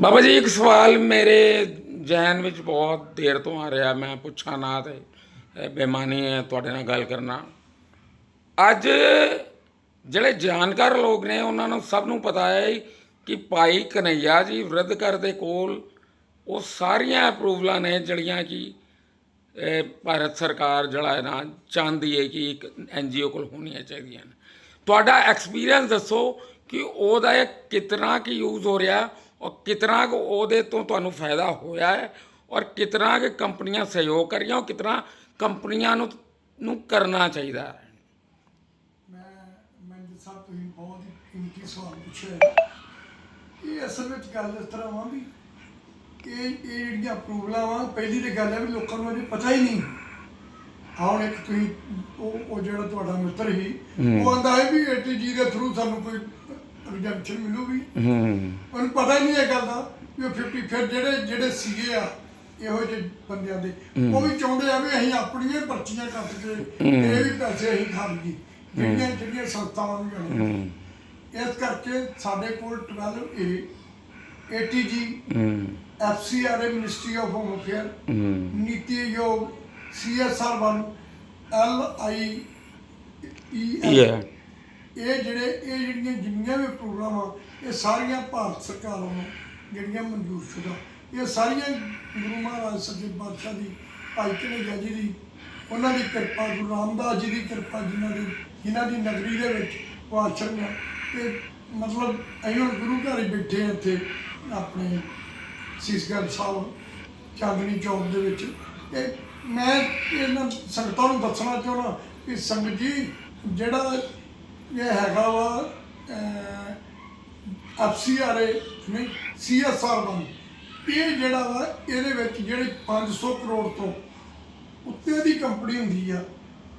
ਬਾਬਾ ਜੀ, ਇੱਕ ਸਵਾਲ ਮੇਰੇ ਜੈਨ ਵਿੱਚ ਬਹੁਤ ਦੇਰ ਤੋਂ ਆ ਰਿਹਾ। ਮੈਂ ਪੁੱਛਾਂ ਨਾ ਤੇ ਬੇਮਾਨੀ ਹੈ ਤੁਹਾਡੇ ਨਾਲ ਗੱਲ ਕਰਨਾ। ਅੱਜ ਜਿਹੜੇ ਜਾਣਕਾਰ ਲੋਕ ਨੇ, ਉਹਨਾਂ ਨੂੰ ਸਭ ਨੂੰ ਪਤਾ ਹੈ ਕਿ ਭਾਈ ਕਨਈਆ ਜੀ ਵਿਰਧਕਰ ਦੇ ਕੋਲ ਉਹ ਸਾਰੀਆਂ ਅਪਰੂਵਲਾਂ ਨੇ, ਜਿਹੜੀਆਂ ਕਿ ਭਾਰਤ ਸਰਕਾਰ ਜਿਹੜਾ ਹੈ ਨਾ, ਚਾਹੁੰਦੀ ਹੈ ਕਿ ਇੱਕ ਐਨਜੀਓ ਕੋਲ ਹੋਣੀਆਂ ਚਾਹੀਦੀਆਂ ਨੇ। ਤੁਹਾਡਾ ਐਕਸਪੀਰੀਅੰਸ ਦੱਸੋ ਕਿ ਉਹਦਾ ਇਹ ਕਿਤਨਾ ਕਿ ਯੂਜ਼ ਹੋ ਰਿਹਾ। ਔਰ ਕਿਤਨਾ ਕੁ ਉਹਦੇ ਤੋਂ ਤੁਹਾਨੂੰ ਫਾਇਦਾ ਹੋਇਆ ਹੈ ਔਰ ਕਿਤਨਾ ਕਿ ਕੰਪਨੀਆਂ ਸਹਿਯੋਗ ਕਰ ਰਹੀਆਂ ਔਰ ਕਿਤਨਾ ਕੰਪਨੀਆਂ ਨੂੰ ਨੂੰ ਕਰਨਾ ਚਾਹੀਦਾ ਹੈ ਮੈਂ ਮੈਨੇਜਰ ਸਾਹਿਬ ਤੁਸੀਂ ਬਹੁਤ ਹੀ ਕੀਮਤੀ ਸਵਾਲ ਪੁੱਛਿਆ। ਇਹ ਅਸਲ ਵਿੱਚ ਗੱਲ ਇਸ ਤਰ੍ਹਾਂ ਵਾ ਵੀ ਇਹ ਇਹ ਜਿਹੜੀਆਂ ਅਪਰੂਵਲਾਂ ਵਾ ਪਹਿਲੀ ਤੇ ਗੱਲ ਹੈ ਵੀ ਲੋਕਾਂ ਨੂੰ ਅਜੇ ਪਤਾ ਹੀ ਨਹੀਂ ਹੁਣ ਇੱਕ ਤੁਸੀਂ ਉਹ ਉਹ ਜਿਹੜਾ ਤੁਹਾਡਾ ਮਿੱਤਰ ਸੀ ਉਹ ਆਂਦਾ ਹੈ ਵੀ ਏਟੀਜੀ ਦੇ ਥਰੂ ਸਾਨੂੰ ਕੋਈ ਰਿਜੈਕਸ਼ਨ ਮਿਲੂਗੀ। ਹੂੰ। ਉਹਨੂੰ ਪਤਾ ਹੀ ਨਹੀਂ ਇਹ ਗੱਲ ਦਾ ਵੀ ਉਹ 50 ਫਿਰ ਜਿਹੜੇ ਜਿਹੜੇ ਸੀਗੇ ਆ ਇਹੋ ਜਿਹੇ ਬੰਦਿਆਂ ਦੇ। ਉਹ ਵੀ ਚਾਹੁੰਦੇ ਆ ਵੀ ਅਸੀਂ ਆਪਣੀਆਂ ਪਰਚੀਆਂ ਕੱਟ ਕੇ ਇਹ ਵੀ ਪੈਸੇ ਅਸੀਂ ਖਾ ਲਈਏ। ਜਿਹੜੀਆਂ ਜਿਹੜੀਆਂ ਸੰਸਥਾਵਾਂ ਨੂੰ ਜਾਣੇ ਇਸ ਕਰਕੇ ਸਾਡੇ ਕੋਲ 12 A ATG FCRA ministry of home affair Niti Aayog CSR 1 LI ਇਹ ਇਹ ਜਿਹੜੇ, ਇਹ ਜਿਹੜੀਆਂ ਜਿੰਨੀਆਂ ਵੀ ਪ੍ਰੋਗਰਾਮ ਆ ਇਹ ਸਾਰੀਆਂ ਭਾਰਤ ਸਰਕਾਰ ਵੱਲੋਂ ਜਿਹੜੀਆਂ ਮਨਜ਼ੂਰ ਸ਼ੁਦਾ ਇਹ ਸਾਰੀਆਂ ਗੁਰੂ ਮਹਾਰਾਜ ਸੱਚੇ ਪਾਤਸ਼ਾਹ ਦੀ ਭਾਈ ਕਨ੍ਹਈਆ ਜੀ ਦੀ, ਉਹਨਾਂ ਦੀ ਕਿਰਪਾ, ਗੁਰੂ ਰਾਮਦਾਸ ਜੀ ਦੀ ਕਿਰਪਾ ਜਿਨ੍ਹਾਂ ਦੀ ਜਿਨ੍ਹਾਂ ਦੀ ਨਗਰੀ ਦੇ ਵਿੱਚ ਉਹ ਆ ਤੇ ਮਤਲਬ ਅਸੀਂ ਹੁਣ ਗੁਰੂ ਘਰ ਹੀ ਬੈਠੇ ਹਾਂ ਇੱਥੇ, ਆਪਣੇ ਸੀਸਗੜ੍ਹ ਸਾਹਿਬ, ਚਾਂਦਨੀ ਚੌਕ ਦੇ ਵਿੱਚ। ਇਹ ਮੈਂ ਇਹਨਾਂ ਸੰਗਤਾਂ ਨੂੰ ਦੱਸਣਾ ਚਾਹੁੰਦਾ ਕਿ ਸੰਗਤ ਜੀ, ਜਿਹੜਾ ਇਹ ਹੈਗਾ ਵਾ ਐਫਸੀਆਰਏ ਨਹੀਂ ਸੀਐਸਆਰ ਬਣ ਇਹ ਜਿਹੜਾ ਵਾ ਇਹਦੇ ਵਿੱਚ ਜਿਹੜੇ 500 ਕਰੋੜ ਤੋਂ ਉੱਤੇ ਦੀ ਕੰਪਨੀ ਹੁੰਦੀ ਆ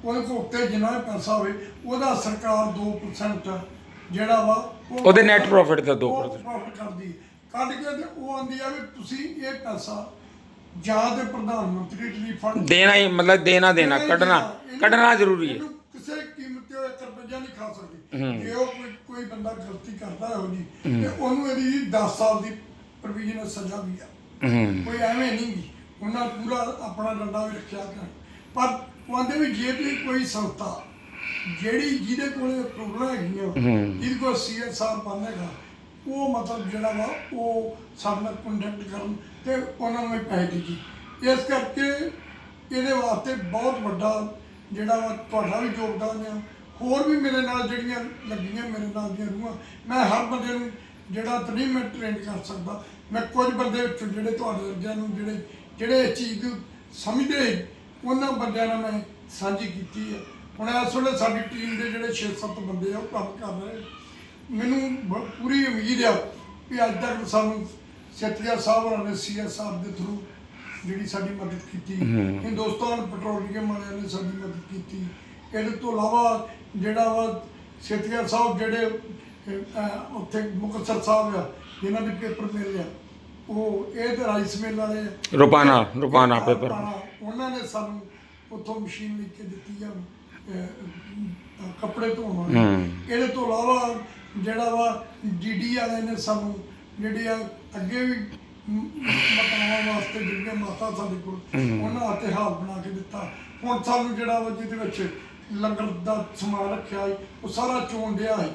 ਉਹਦੇ ਕੋਲ ਉੱਤੇ ਜਿੰਨਾ ਵੀ ਪੈਸਾ ਹੋਵੇ ਉਹਦਾ ਸਰਕਾਰ 2% ਜਿਹੜਾ ਵਾ ਉਹ- ਉਹਦੇ net profit ਦਾ 2% ਉਹ profit ਕਰਦੀ ਕੱਢ ਕੇ ਤੇ ਉਹ ਆਂਦੀ ਆ ਵੀ ਤੁਸੀਂ ਇਹ ਪੈਸਾ ਜਾਂ ਤੇ ਪ੍ਰਧਾਨ ਮੰਤਰੀ ਰਿਲੀਫ ਫੰਡ ਦੇਣਾ ਹੀ ਮਤਲਬ ਦੇਣਾ ਦੇਣਾ ਕੱਢਣਾ ਕੱਢਣਾ ਜ਼ਰੂਰੀ ਹੈ ਇਹਨੂੰ ਜੇ ਉਹ ਕੋਈ ਕੋਈ ਬੰਦਾ ਗਲਤੀ ਕਰਦਾ ਹੋ ਜੀ ਤੇ ਉਹਨੂੰ ਇਹਦੀ 10 ਸਾਲ ਦੀ ਪ੍ਰੋਵੀਜ਼ਨਲ ਸਜ਼ਾ ਵੀ ਆ। ਕੋਈ ਐਵੇਂ ਨਹੀਂ ਗੀ ਉਹਨਾਂ ਪੂਰਾ ਆਪਣਾ ਡੰਡਾ ਵੀ ਰੱਖਿਆ ਕਰ ਪਰ ਉਹ ਆਂਦੇ ਵੀ ਜੇ ਵੀ ਕੋਈ ਸੰਸਥਾ ਜਿਹੜੀ ਜਿਹਦੇ ਕੋਲੇ ਪ੍ਰੋਗਰਾਮ ਹੈਗੀਆਂ। ਜਿਹਦੇ ਕੋਲ ਸੀਐਸਆਰ ਬਣੇਗਾ ਉਹ ਮਤਲਬ ਜਿਹੜਾ ਵਾ ਉਹ ਸਾਡੇ ਨਾਲ ਕੰਟੈਕਟ ਕਰਨ ਤੇ ਉਹਨਾਂ ਨੂੰ ਵੀ ਪੈਸੇ ਦੀ ਇਸ ਕਰਕੇ ਇਹਦੇ ਵਾਸਤੇ ਬਹੁਤ ਵੱਡਾ ਜਿਹੜਾ ਵਾ ਤੁਹਾਡਾ ਵੀ ਯੋਗਦਾਨ ਆ ਹੋਰ ਵੀ ਮੇਰੇ ਨਾਲ ਜਿਹੜੀਆਂ ਲੱਗੀਆਂ ਮੇਰੇ ਨਾਲ ਦੀਆਂ ਰੂਹਾਂ ਮੈਂ ਹਰ ਬੰਦੇ ਨੂੰ ਜਿਹੜਾ ਤਾਂ ਨਹੀਂ ਮੈਂ ਟ੍ਰੇਨ ਕਰ ਸਕਦਾ ਮੈਂ ਕੁਝ ਬੰਦੇ ਵਿੱਚੋਂ ਜਿਹੜੇ ਤੁਹਾਡੇ ਵਰਗਿਆਂ ਨੂੰ ਜਿਹੜੇ ਜਿਹੜੇ ਇਸ ਚੀਜ਼ ਨੂੰ ਸਮਝਦੇ ਉਹਨਾਂ ਬੰਦਿਆਂ ਨਾਲ ਮੈਂ ਸਾਂਝੀ ਕੀਤੀ ਹੈ। ਹੁਣ ਇਸ ਵੇਲੇ ਸਾਡੀ ਟੀਮ ਦੇ ਜਿਹੜੇ 6-7 ਬੰਦੇ ਆ ਉਹ ਕੰਮ ਕਰ ਰਹੇ ਮੈਨੂੰ ਪੂਰੀ ਉਮੀਦ ਆ ਕਿ ਅੱਜ ਤੱਕ ਸਾਨੂੰ ਸਤਿਆ ਸਾਹਿਬ ਹੋਰਾਂ ਨੇ ਸੀਐਸਆਰ ਦੇ ਥਰੂ ਜਿਹੜੀ ਸਾਡੀ ਮਦਦ ਕੀਤੀ। ਹਿੰਦੁਸਤਾਨ ਪੈਟਰੋਲੀਅਮ ਵਾਲਿਆਂ ਨੇ ਸਾਡੀ ਮਦਦ ਕੀਤੀ। ਇਹਦੇ ਤੋਂ ਇਲਾਵਾ ਜਿਹੜਾ ਵਾ ਸਤਿਆ ਸਾਹਿਬ ਜਿਹੜੇ ਅਹ, ਉੱਥੇ ਮੁਕਤਸਰ ਸਾਹਿਬ ਆ ਜਿਨ੍ਹਾਂ ਦੇ ਪੇਪਰ ਮਿਲ ਆ ਉਹ ਇਹ ਤੇ ਰਾਈਸ ਮਿਲ ਵਾਲੇ ਆ। ਰੁਪਾਨਾ ਰੁਪਾਨਾ ਪੇਪਰ। ਉਹਨਾਂ ਨੇ ਸਾਨੂੰ ਉੱਥੋਂ ਮਸ਼ੀਨ ਲਿਖ ਕੇ ਦਿੱਤੀ ਆ ਅਹ, ਅਹ, ਕੱਪੜੇ ਧੋਣ ਵਾਲੀ। ਹੂੰ। ਇਹਦੇ ਤੋਂ ਇਲਾਵਾ ਜਿਹੜਾ ਵਾ ਡੀਡੀ ਵਾਲਿਆਂ ਨੇ ਸਾਨੂੰ ਜਿਹੜੇ ਆ ਅੱਗੇ ਵੀ ਮਾਤਾਵਾਂ ਵਾਸਤੇ ਜਿਹੜੀਆਂ ਮਾਤਾ ਸਾਡੇ ਕੋਲ ਉਹਨਾਂ ਹੱਥੇ ਹਾਲ ਬਣਾ ਕੇ ਦਿੱਤਾ। ਹੁਣ ਸਾਨੂੰ ਜਿਹੜਾ ਵਾ ਜਿਹਦੇ ਵਿੱਚ ਲੰਗਰ ਦਾ ਸਮਾਨ ਰੱਖਿਆ ਸੀ, ਉਹ ਸਾਰਾ ਚੋਣ ਡਿਆ ਸੀ।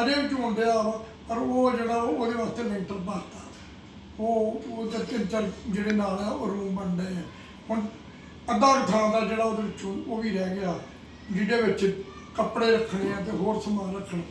ਅਜੇ ਵੀ ਚੋਣ ਡਿਆ ਵਾ, ਪਰ ਉਹ ਜਿਹੜਾ ਵਾ ਉਹਦੇ ਵਾਸਤੇ ਲੈਂਟਰ ਪਾਤਾ ਉਹ ਉਹ ਤੇ ਤਿੰਨ ਚਾਰ ਜਿਹੜੇ ਨਾਲ ਆ, ਉਹ ਰੂਮ ਬਣ ਰਹੇ ਆ। ਹੁਣ ਅੱਧਾ ਕੁ ਥਾਂ ਦਾ ਜਿਹੜਾ ਉਹਦੇ ਵਿੱਚੋਂ ਉਹ ਵੀ ਰਹਿ ਗਿਆ, ਜਿਹਦੇ ਵਿੱਚ ਕੱਪੜੇ ਰੱਖਣੇ ਆ ਤੇ ਹੋਰ ਸਮਾਨ ਰੱਖਣਾ।